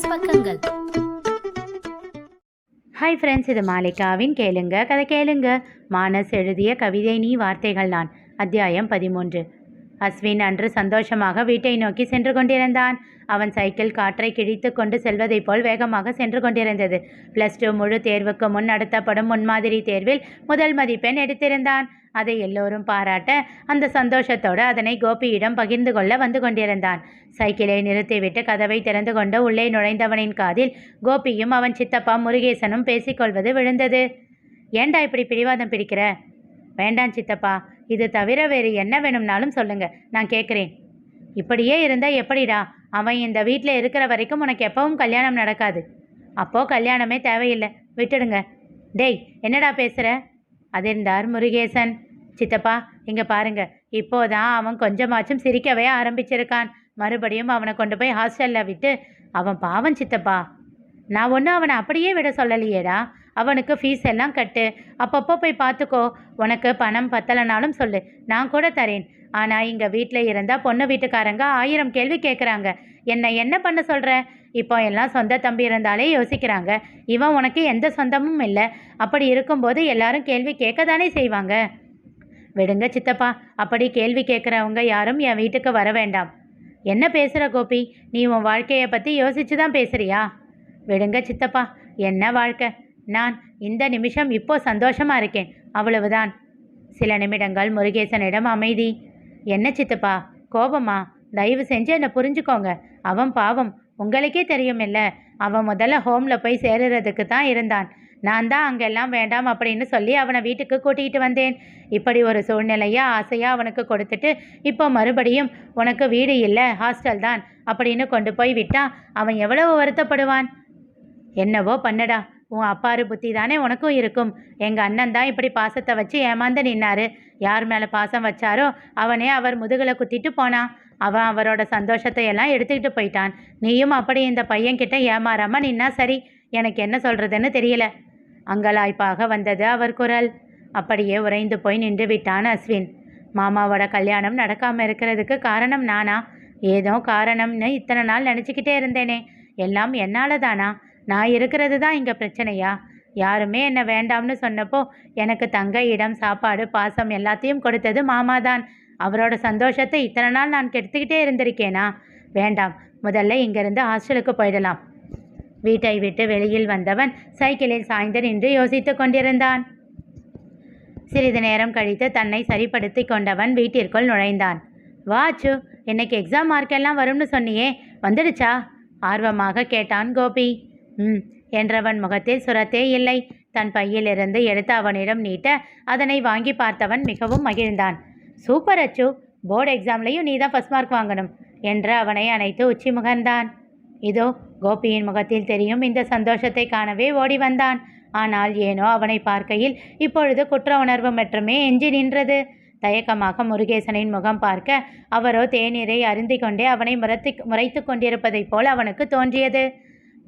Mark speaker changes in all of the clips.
Speaker 1: மானஸ் பக்கங்கள்.
Speaker 2: Hi friends இது மாலிகாவின் கேளுங்க கதை கேளுங்க. மானஸ் எழுதிய கவிதை நீ வார்த்தைகள் நான். அத்தியாயம் பதிமூன்று. அஸ்வின் அன்று சந்தோஷமாக வீட்டை நோக்கி சென்று கொண்டிருந்தான். அவன் சைக்கிள் காற்றை கிழித்து கொண்டு செல்வதைப் போல் வேகமாக சென்று கொண்டிருந்தது. ப்ளஸ் டூ முழு தேர்வுக்கு முன் நடத்தப்படும் முன்மாதிரி தேர்வில் முதல் மதிப்பெண் எடுத்திருந்தான். அதை எல்லோரும் பாராட்ட அந்த சந்தோஷத்தோடு அதனை கோபியிடம் பகிர்ந்து கொள்ள வந்து கொண்டிருந்தான். சைக்கிளை நிறுத்திவிட்டு கதவை திறந்து கொண்டு உள்ளே நுழைந்தவனின் காதில் கோபியும் அவன் சித்தப்பா முருகேசனும் பேசிக்கொள்வது விழுந்தது. ஏண்டா இப்படி பிடிவாதம் பிடிக்கிற? வேண்டாம் சித்தப்பா. இது தவிர வேறு என்ன வேணும்னாலும் சொல்லுங்க. நான் கேட்குறேன். இப்படியே இருந்தால் எப்படிடா? அவன் இந்த வீட்டில் இருக்கிற வரைக்கும் உனக்கு எப்பவும் கல்யாணம் நடக்காது. அப்போ கல்யாணமே தேவையில்லை. விட்டுடுங்க. டேய் என்னடா பேசுகிற அதிர்ந்தார் முருகேசன். சித்தப்பா இங்கே பாருங்க. இப்போதான் அவன் கொஞ்சமாச்சும் சிரிக்கவே ஆரம்பிச்சிருக்கான். மறுபடியும் அவனை கொண்டு போய் ஹாஸ்டலில் விட்டு அவன் பாவம் சித்தப்பா. நான் ஒன்றும் அவனை அப்படியே விட சொல்லலையேடா. அவனுக்கு ஃபீஸ் எல்லாம் கட்டு. அப்பப்போ போய் பார்த்துக்கோ. உனக்கு பணம் பத்தலைனாலும் சொல்லு. நான் கூட தரேன். ஆனால் இங்கே வீட்டில் இருந்தால் பொண்ணு வீட்டுக்காரங்க ஆயிரம் கேள்வி கேட்குறாங்க என்னை என்ன பண்ண சொல்கிற இப்போ எல்லாம் சொந்த தம்பி இருந்தாலே யோசிக்கிறாங்க. இவன் உனக்கு எந்த சொந்தமும் இல்லை. அப்படி இருக்கும்போது எல்லாரும் கேள்வி கேட்க தானே செய்வாங்க. விடுங்க சித்தப்பா. அப்படி கேள்வி கேட்குறவங்க யாரும் என் வீட்டுக்கு வர வேண்டாம். என்ன பேசுகிற கோபி? நீ உன் வாழ்க்கையை பற்றி யோசிச்சு தான் பேசுறியா? விடுங்க சித்தப்பா. என்ன வாழ்க்கை? நான் இந்த நிமிஷம் இப்போ சந்தோஷமா இருக்கேன். அவ்வளவுதான். சில நிமிடங்கள் முருகேசனிடம் அமைதி. என்ன சித்தப்பா? கோபமா? தயவு செஞ்சு என்னை புரிஞ்சுக்கோங்க. அவன் பாவம். உங்களுக்கே தெரியுமில்ல. அவன் முதல்ல ஹோமில் போய் சேருறதுக்கு தான் இருந்தான். நான் தான் அங்கெல்லாம் வேண்டாம் அப்படின்னு சொல்லி அவனை வீட்டுக்கு கூட்டிகிட்டு வந்தேன். இப்படி ஒரு சூழ்நிலையாக ஆசையாக அவனுக்கு கொடுத்துட்டு இப்போ மறுபடியும் உனக்கு வீடு இல்லை ஹாஸ்டல் தான் அப்படின்னு கொண்டு போய் விட்டா அவன் எவ்வளவு வருத்தப்படுவான்? என்னவோ பண்ணடா. உன் அப்பாரு புத்தி தானே உனக்கும் இருக்கும். எங்கள் அண்ணன் தான் இப்படி பாசத்தை வச்சு ஏமாந்து நின்னாரு. யார் மேலே பாசம் வச்சாரோ அவனே அவர் முதுகில் குத்திட்டு போனான். அவன் அவரோட சந்தோஷத்தை எல்லாம் எடுத்துக்கிட்டு போயிட்டான். நீயும் அப்படி இந்த பையன்கிட்ட ஏமாறாம நின்னா சரி. எனக்கு என்ன சொல்கிறதுன்னு தெரியல. அங்கலாய்ப்பாக வந்தது அவர் குரல். அப்படியே உறைந்து போய் நின்று விட்டான் அஸ்வின். மாமாவோட கல்யாணம் நடக்காமல் இருக்கிறதுக்கு காரணம் நானா? ஏதோ காரணம்னு இத்தனை நாள் நினச்சிக்கிட்டே இருந்தேனே. எல்லாம் என்னால் தானா நான் இருக்கிறது தான் இங்கே பிரச்சனையா? யாருமே என்னை வேண்டாம்னு சொன்னப்போ எனக்கு தங்க இடம் சாப்பாடு பாசம் எல்லாத்தையும் கொடுத்தது மாமா தான். அவரோட சந்தோஷத்தை இத்தனை நாள் நான் கெடுத்துக்கிட்டே இருந்திருக்கேனா? வேண்டாம் முதல்ல இங்கிருந்து ஹாஸ்டலுக்கு போயிடலாம். வீட்டை விட்டு வெளியில் வந்தவன் சைக்கிளில் சாய்ந்து நின்று யோசித்துக் கொண்டிருந்தான். சிறிது நேரம் கழித்து தன்னை சரிப்படுத்தி கொண்டவன் வீட்டிற்குள் நுழைந்தான். வாச்சு இன்னைக்கு எக்ஸாம் மார்க்கெல்லாம் வரும்னு சொன்னியே வந்துடுச்சா? ஆர்வமாக கேட்டான் கோபி. ம் என்றவன் முகத்தில் சுரத்தே இல்லை. தன் பையிலிருந்து எடுத்து அவனிடம் நீட்ட அதனை வாங்கி பார்த்தவன் மிகவும் மகிழ்ந்தான். சூப்பர் அச்சு. போர்டு எக்ஸாம்லேயும் நீ தான் ஃபஸ்ட் மார்க் வாங்கணும் என்று அவனை அணைத்து உச்சி முகர்ந்தான் இதோ கோபியின் முகத்தில் தெரியும் இந்த சந்தோஷத்தை காணவே ஓடி வந்தான். ஆனால் ஏனோ அவனை பார்க்கையில் இப்பொழுது குற்ற உணர்வு மட்டுமே எஞ்சி நின்றது. தயக்கமாக முருகேசனின் முகம் பார்க்க அவரோ தேநீரை அருந்தி கொண்டே அவனை முரத்தி முறைத்து கொண்டிருப்பதைப் போல் அவனுக்கு தோன்றியது.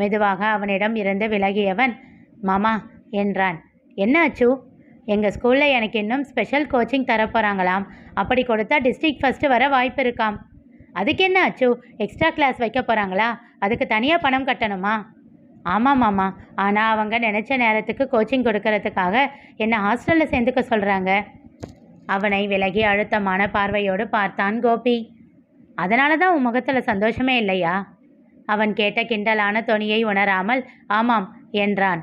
Speaker 2: மெதுவாக அவனிடம் இருந்து விலகியவன் மாமா என்றான். என்ன அச்சு? எங்கள் ஸ்கூலில் எனக்கு இன்னும் ஸ்பெஷல் கோச்சிங் தரப்போகிறாங்களாம் அப்படி கொடுத்தா டிஸ்ட்ரிக்ட் ஃபஸ்ட்டு வர வாய்ப்பு இருக்காம். அதுக்கு என்ன அச்சு? எக்ஸ்ட்ரா கிளாஸ் வைக்க போகிறாங்களா அதுக்கு தனியாக பணம் கட்டணுமா? ஆமாம் மாமா. ஆனால் அவங்க நினச்ச நேரத்துக்கு கோச்சிங் கொடுக்கறதுக்காக என்னை ஹாஸ்டலில் சேர்ந்துக்க சொல்கிறாங்க அவனை விலகி அழுத்தமான பார்வையோடு பார்த்தான் கோபி. அதனால தான் உன் முகத்தில் சந்தோஷமே இல்லையா? அவன் கேட்ட கிண்டலான தொனியை உணராமல் ஆமாம் என்றான்.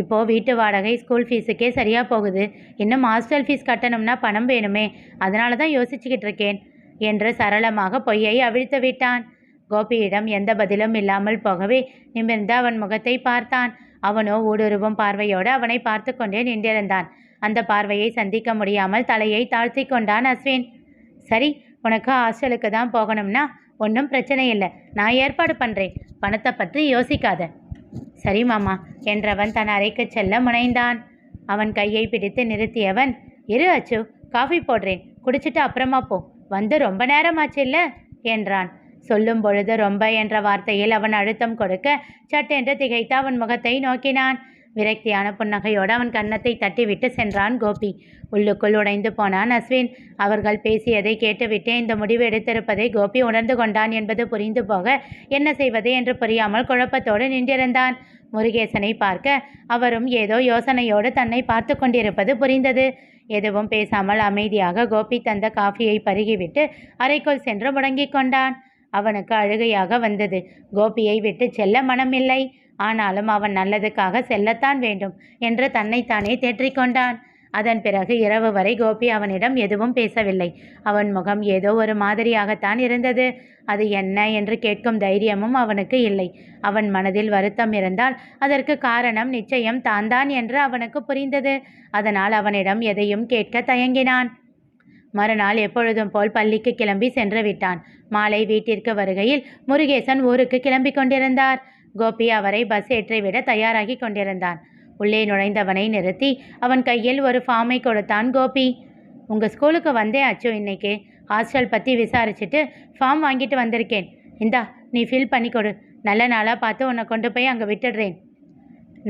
Speaker 2: இப்போ வீட்டு வாடகை ஸ்கூல் ஃபீஸுக்கே சரியாக போகுது. இன்னும் ஹாஸ்டல் ஃபீஸ் கட்டணும்னா பணம் வேணுமே. அதனால தான் யோசிச்சுக்கிட்டு இருக்கேன் என்று சரளமாக பொய்யை அவிழ்த்து விட்டான். கோபியிடம் எந்த பதிலும் இல்லாமல் போகவே நிமிர்ந்து அவன் முகத்தை பார்த்தான். அவனோ ஊடுருவும் பார்வையோடு அவனை பார்த்து கொண்டே நின்றிருந்தான். அந்த பார்வையை சந்திக்க முடியாமல் தலையை தாழ்த்தி கொண்டான் அஸ்வின். சரி உனக்கு ஹாஸ்டலுக்கு தான் போகணும்னா ஒன்றும் பிரச்சனை இல்லை. நான் ஏற்பாடு பண்ணுறேன் பணத்தை பற்றி யோசிக்காத. சரி மாமா என்றவன் தன் அறைக்கு செல்ல முனைந்தான். அவன் கையை பிடித்து நிறுத்தியவன் இரு அச்சு காஃபி போடுறேன். குடிச்சிட்டு அப்புறமா போ. வந்து ரொம்ப நேரமாச்சு இல்லை என்றான். சொல்லும் பொழுது ரொம்ப என்ற வார்த்தையில் அவன் அழுத்தம் கொடுக்க சட்டென்று திகைத்து அவன் முகத்தை நோக்கினான். விரக்தியான புன்னகையோடு அவன் கன்னத்தை தட்டிவிட்டு சென்றான் கோபி. உள்ளுக்குள் உடைந்து போனான் அஸ்வின். அவர்கள் பேசியதை கேட்டுவிட்டே இந்த முடிவு எடுத்திருப்பதை கோபி உணர்ந்து கொண்டான் என்பது புரிந்து போக என்ன செய்வது? என்று புரியாமல் குழப்பத்தோடு நின்றிருந்தான். முருகேசனை பார்க்க அவரும் ஏதோ யோசனையோடு தன்னை பார்த்து கொண்டிருப்பது புரிந்தது. எதுவும் பேசாமல் அமைதியாக கோபி தந்த காஃபியை பருகிவிட்டு அறைக்குள் சென்று முடங்கிக் கொண்டான். அவனுக்கு அழுகையாக வந்தது. கோபியை விட்டு செல்ல மனமில்லை. ஆனாலும் அவன் நல்லதுக்காக செல்லத்தான் வேண்டும் என்று தன்னைத்தானே தேற்றிக்கொண்டான். அதன் பிறகு இரவு வரை கோபி அவனிடம் எதுவும் பேசவில்லை. அவன் முகம் ஏதோ ஒரு மாதிரியாகத்தான் இருந்தது. அது என்ன என்று கேட்கும் தைரியமும் அவனுக்கு இல்லை. அவன் மனதில் வருத்தம் இருந்தால் அதற்கு காரணம் நிச்சயம் தான்தான் என்று அவனுக்கு புரிந்தது. அதனால் அவனிடம் எதையும் கேட்க தயங்கினான். மறுநாள் எப்பொழுதும் போல் பள்ளிக்கு கிளம்பி சென்று விட்டான். மாலை வீட்டிற்கு வருகையில் முருகேசன் ஊருக்கு கிளம்பி கொண்டிருந்தார். கோபி அவரை பஸ் ஏற்றிவிட தயாராகி கொண்டிருந்தான். உள்ளே நுழைந்தவனை நிறுத்தி அவன் கையில் ஒரு ஃபார்மை கொடுத்தான். கோபி உங்கள் ஸ்கூலுக்கு வந்தே அச்சு இன்னைக்கு. ஹாஸ்டல் பற்றி விசாரிச்சுட்டு ஃபார்ம் வாங்கிட்டு வந்திருக்கேன். இந்தா நீ ஃபில் பண்ணி கொடு. நல்ல நாளாக பார்த்து உன்னை கொண்டு போய் அங்கே விட்டுடுறேன்.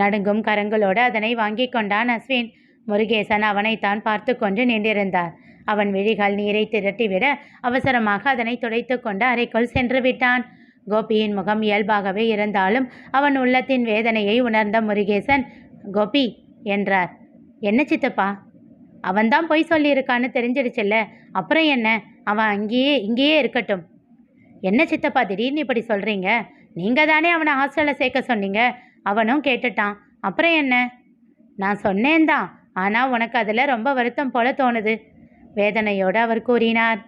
Speaker 2: நடுங்கும் கரங்களோடு அதனை வாங்கி கொண்டான் அஸ்வின். முருகேசன் அவனைத்தான் பார்த்து கொண்டு நின்றிருந்தார். அவன் விழிகள் நீரை திரட்டிவிட அவசரமாக அதனை துடைத்து கொண்டு அறைக்குள் சென்று விட்டான். கோபியின் முகம் இயல்பாகவே இருந்தாலும் அவன் உள்ளத்தின் வேதனையை உணர்ந்த முருகேசன் கோபி என்றார். என்ன சித்தப்பா? அவன்தான் பொய் சொல்லியிருக்கான்னு தெரிஞ்சிடுச்சுல்ல. அப்புறம் என்ன? அவன் அங்கேயே இங்கேயே இருக்கட்டும். என்ன சித்தப்பா திடீர்னு இப்படி சொல்கிறீங்க நீங்கள் தானே அவனை ஹாஸ்டலில் சேர்க்க சொன்னீங்க? அவனும் கேட்டுட்டான். அப்புறம் என்ன? நான் சொன்னேன் தான் ஆனால் உனக்கு அதில் ரொம்ப வருத்தம் போல தோணுது வேதனையோடு அவர் கூறினார்.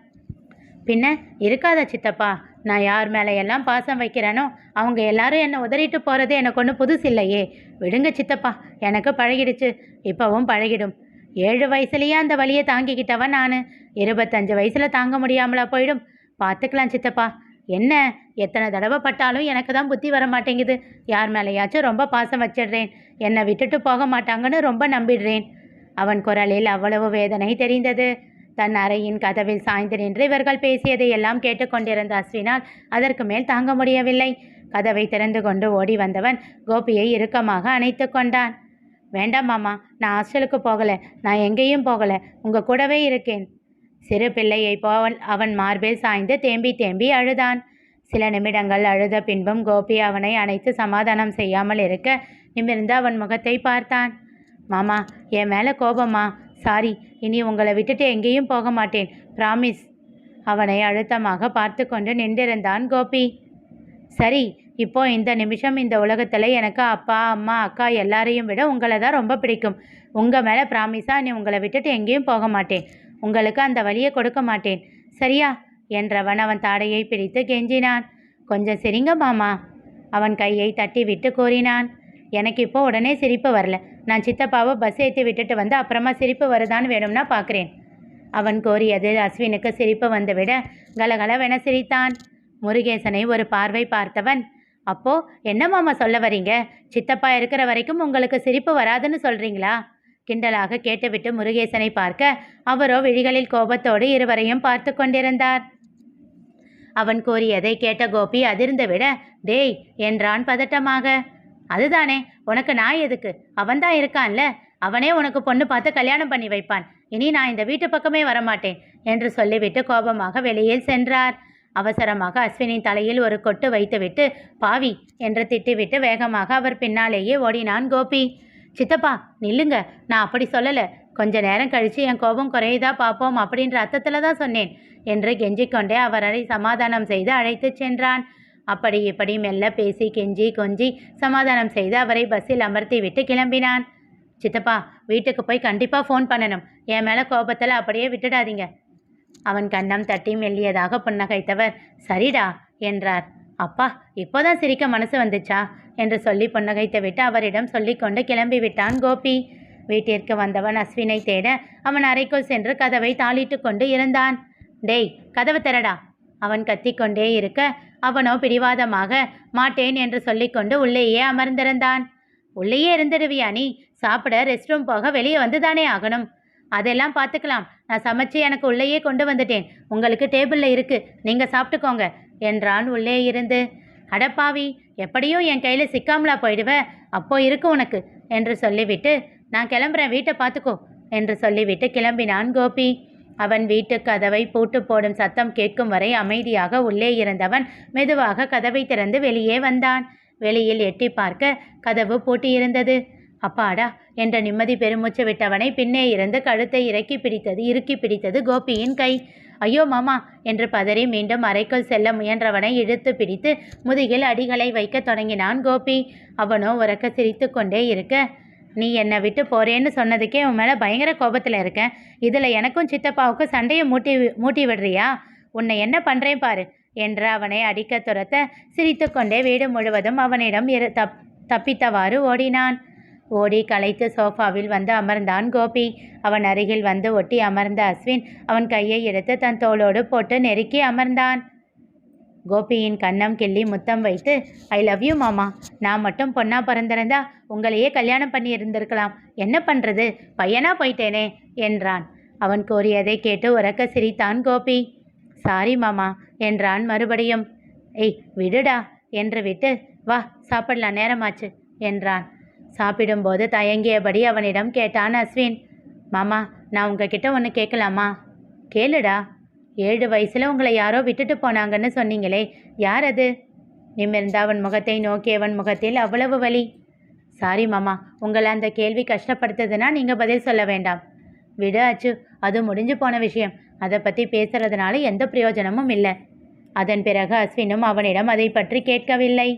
Speaker 2: பின்ன இருக்காத சித்தப்பா? நான் யார் மேலே எல்லாம் பாசம் வைக்கிறேனோ அவங்க எல்லாரும் என்னை உதறிட்டு போகிறது எனக்கு ஒன்றும் புதுசு இல்லையே. விடுங்க சித்தப்பா எனக்கு பழகிடுச்சு. இப்போவும் பழகிடும். ஏழு வயசுலேயே அந்த வழியை தாங்கிக்கிட்டவன் நான். இருபத்தஞ்சு வயசில் தாங்க முடியாமலா போயிடும். பார்த்துக்கலாம் சித்தப்பா. என்ன எத்தனை தடவை பட்டாலும் எனக்கு தான் புத்தி வர மாட்டேங்குது. யார் மேலேயாச்சும் ரொம்ப பாசம் வச்சிடுறேன். என்னை விட்டுட்டு போக மாட்டாங்கன்னு ரொம்ப நம்பிடுறேன். அவன் குரலில் அவ்வளவு வேதனை தெரிந்தது. தன் அறையின் கதவில் சாய்ந்து நின்று இவர்கள் பேசியதை எல்லாம் கேட்டுக்கொண்டிருந்த அஸ்வினால் அதற்கு மேல் தாங்க முடியவில்லை. கதவை திறந்து கொண்டு ஓடி வந்தவன் கோபியை இறுக்கமாக அணைத்து கொண்டான். வேண்டாம் மாமா நான் ஹாஸ்டலுக்கு போகலை. நான் எங்கேயும் போகலை. உங்கள் கூடவே இருக்கேன். சிறு பிள்ளையை போவன் அவன் மார்பில் சாய்ந்து தேம்பி தேம்பி அழுதான். சில நிமிடங்கள் அழுத பின்பும் கோபி அவனை அணைத்து சமாதானம் செய்யாமல் இருக்க நிமிர்ந்து அவன் முகத்தை பார்த்தான். மாமா என் மேலே கோபமா சாரி இனி உங்களை விட்டுட்டு எங்கேயும் போக மாட்டேன். ப்ராமிஸ் அவனை அழுத்தமாக பார்த்து கொண்டு நின்றிருந்தான் கோபி. சரி இப்போ இந்த நிமிஷம் இந்த உலகத்தில் எனக்கு அப்பா அம்மா அக்கா எல்லாரையும் விட உங்களை தான் ரொம்ப பிடிக்கும். உங்கள் மேலே ப்ராமிஸாக நீ உங்களை விட்டுட்டு எங்கேயும் போக மாட்டேன். உங்களுக்கு அந்த வழியை கொடுக்க மாட்டேன். சரியா? என்றவன் அவன் தாடையை பிடித்து கெஞ்சினான். கொஞ்சம் சிரிங்க மாமா. அவன் கையை தட்டி விட்டு கூறினான். எனக்கு இப்போ உடனே சிரிப்பு வரல. நான் சித்தப்பாவை பஸ் ஏற்றி விட்டுட்டு வந்து அப்புறமா சிரிப்பு வருதான்னு வேணும்னா பார்க்குறேன் அவன் கோரியது அஸ்வினுக்கு சிரிப்பு வந்துவிட கலகலவென சிரித்தான். முருகேசனை ஒரு பார்வை பார்த்தவன் அப்போ என்ன மாமா சொல்ல வரீங்க? சித்தப்பா இருக்கிற வரைக்கும் உங்களுக்கு சிரிப்பு வராதுன்னு சொல்றீங்களா? கிண்டலாக கேட்டுவிட்டு முருகேசனை பார்க்க அவரோ விழிகளில் கோபத்தோடு இருவரையும் பார்த்து கொண்டிருந்தார். அவன் கூறியதை கேட்ட கோபி அதிர்ந்து விட டேய் என்றான் பதட்டமாக. அதுதானே. உனக்கு நான் எதுக்கு? அவன்தான் இருக்கான்ல. அவனே உனக்கு பொண்ணு பார்த்து கல்யாணம் பண்ணி வைப்பான். இனி நான் இந்த வீட்டு பக்கமே வரமாட்டேன் என்று சொல்லிவிட்டு கோபமாக வெளியில் சென்றார். அவசரமாக அஸ்வினின் தலையில் ஒரு கொட்டு வைத்துவிட்டு பாவி என்று திட்டிவிட்டு வேகமாக அவர் பின்னாலேயே ஓடினான் கோபி. சித்தப்பா நில்லுங்க. நான் அப்படி சொல்லலை. கொஞ்ச நேரம் கழித்து என் கோபம் குறையுதா பார்ப்போம் அப்படின்ற அர்த்தத்தில் தான் சொன்னேன் என்று கெஞ்சிக்கொண்டே அவரை சமாதானம் செய்து அழைத்துச் சென்றான். அப்படி இப்படி மெல்ல பேசி கெஞ்சி கொஞ்சி சமாதானம் செய்து அவரை பஸ்ஸில் அமர்த்தி விட்டு கிளம்பினான். சித்தப்பா வீட்டுக்கு போய் கண்டிப்பாக ஃபோன் பண்ணணும். என் மேலே கோபத்தில் அப்படியே விட்டுடாதீங்க. அவன் கன்னம் தட்டி மெல்லியதாக புன்னகைத்தவர் சரிடா என்றார். அப்பா இப்போதான் சிரிக்க மனசு வந்துச்சா? என்று சொல்லி புன்னகைத்து விட்டு அவரிடம் சொல்லிக்கொண்டு கிளம்பி விட்டான் கோபி. வீட்டிற்கு வந்தவன் அஸ்வினை தேட அவன் அறைக்குள் சென்று கதவை தாளிட்டு கொண்டு இருந்தான். டேய் கதவு திறடா. அவன் கத்திக்கொண்டே இருக்க அவனோ பிடிவாதமாக மாட்டேன் என்று சொல்லிக்கொண்டு உள்ளேயே அமர்ந்திருந்தான். உள்ளேயே இருந்துடுவியா நீ சாப்பிட ரெஸ்ட் ரூம் போக வெளியே வந்துதானே ஆகணும். அதெல்லாம் பார்த்துக்கலாம். நான் சமைச்சு எனக்கு உள்ளேயே கொண்டு வந்துட்டேன். உங்களுக்கு டேபிளில் இருக்கு. நீங்கள் சாப்பிட்டுக்கோங்க என்றான் உள்ளே இருந்து. அடப்பாவி எப்படியும் என் கையில் சிக்காமலா போயிடுவ? அப்போ இருக்கு உனக்கு என்று சொல்லிவிட்டு நான் கிளம்புறேன் வீட்டை பார்த்துக்கோ என்று சொல்லிவிட்டு கிளம்பினான் கோபி. அவன் வீட்டு கதவை பூட்டு போடும் சத்தம் கேட்கும் வரை அமைதியாக உள்ளே இருந்தவன் மெதுவாக கதவை திறந்து வெளியே வந்தான். வெளியில் எட்டி பார்க்க கதவு பூட்டியிருந்தது. அப்பாடா என்ற நிம்மதி பெருமூச்சு விட்டவனை பின்னே இருந்து கழுத்தை இறக்கி பிடித்தது இறுக்கி பிடித்தது கோபியின் கை. ஐயோ மாமா என்று பதறி மீண்டும் அறைக்குள் செல்ல முயன்றவனை இழுத்து பிடித்து முதுகில் அடிகளை வைக்கத் தொடங்கினான் கோபி. அவனோ உறக்க சிரித்து கொண்டே இருக்க நீ என்னை விட்டு போறேன்னு சொன்னதுக்கே உன் மேலே பயங்கர கோபத்தில் இருக்கேன். இதில் எனக்கும் சித்தப்பாவுக்கும் சண்டையை மூட்டி மூட்டி விடுறியா? உன்னை என்ன பண்ணுறேன் பாரு என்று அவனை அடிக்க துரத்த சிரித்துக்கொண்டே வீடு முழுவதும் அவனிடம் இரு தப் தப்பித்தவாறு ஓடினான். ஓடி களைத்து சோஃபாவில் வந்து அமர்ந்தான் கோபி. அவன் அருகில் வந்து ஒட்டி அமர்ந்த அஸ்வின் அவன் கையை எடுத்து தன் தோளோடு போட்டு நெருக்கி அமர்ந்தான். கோபியின் கண்ணம் கிள்ளி முத்தம் வைத்து ஐ லவ் யூ மாமா. நான் மட்டும் பொண்ணா பிறந்திருந்தா உங்களையே கல்யாணம் பண்ணி இருந்திருக்கலாம் என்ன பண்ணுறது பையனா போயிட்டேனே என்றான். அவன் கோரியதை கேட்டு உறக்க சிரித்தான் கோபி. சாரி மாமா என்றான் மறுபடியும். ஏய் விடுடா என்று விட்டு வா சாப்பிடலாம் நேரமாச்சு என்றான். சாப்பிடும்போது தயங்கியபடி அவனிடம் கேட்டான் அஸ்வின். மாமா நான் உங்ககிட்ட ஒன்று கேட்கலாமா? கேளுடா. ஏழு வயசில் உங்களை யாரோ விட்டுட்டு போனாங்கன்னு சொன்னீங்களே யார் அது? நிமிர்ந்த அவன் முகத்தை நோக்கியவன் முகத்தில் அவ்வளவு வலி. சாரி மாமா உங்களை அந்த கேள்வி கஷ்டப்படுத்துதுன்னா நீங்கள் பதில் சொல்ல வேண்டாம். விடு அச்சு அது முடிஞ்சு போன விஷயம். அதை பற்றி பேசுறதுனால எந்த பிரயோஜனமும் இல்லை. அதன் பிறகு அஸ்வினும் அவனிடம் அதை பற்றி கேட்கவில்லை.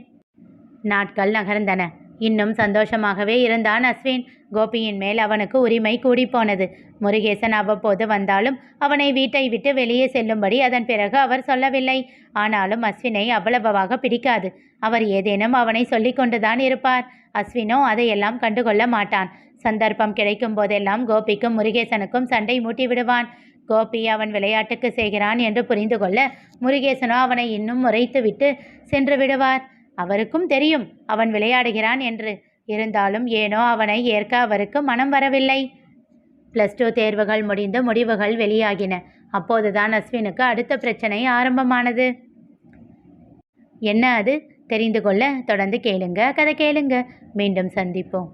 Speaker 2: நாட்கள் நகர்ந்தன. இன்னும் சந்தோஷமாகவே இருந்தான் அஸ்வின். கோபியின் மேல் அவனுக்கு உரிமை கூடிப்போனது. முருகேசன் அவ்வப்போது வந்தாலும் அவனை வீட்டை விட்டு வெளியே செல்லும்படி அதன் பிறகு அவர் சொல்லவில்லை. ஆனாலும் அஸ்வினை அவ்வளவாக பிடிக்காது. அவர் ஏதேனும் அவனை சொல்லி கொண்டுதான் இருப்பார். அஸ்வினோ அதையெல்லாம் கண்டுகொள்ள மாட்டான். சந்தர்ப்பம் கிடைக்கும் போதெல்லாம் கோபிக்கும் முருகேசனுக்கும் சண்டை மூட்டி விடுவான் கோபி அவன் விளையாட்டுக்கு செய்கிறான் என்று புரிந்து கொள்ள முருகேசனோ அவனை இன்னும் முறைத்துவிட்டு சென்று விடுவார். அவருக்கும் தெரியும் அவன் விளையாடுகிறான் என்று. இருந்தாலும் ஏனோ அவனை ஏற்க அவருக்கு மனம் வரவில்லை. ப்ளஸ் டூ தேர்வுகள் முடிந்து முடிவுகள் வெளியாகின. அப்போதுதான் அஸ்வினுக்கு அடுத்த பிரச்சனை ஆரம்பமானது. என்ன அது? தெரிந்து கொள்ள தொடர்ந்து கேளுங்க. கதை கேளுங்க. மீண்டும் சந்திப்போம்.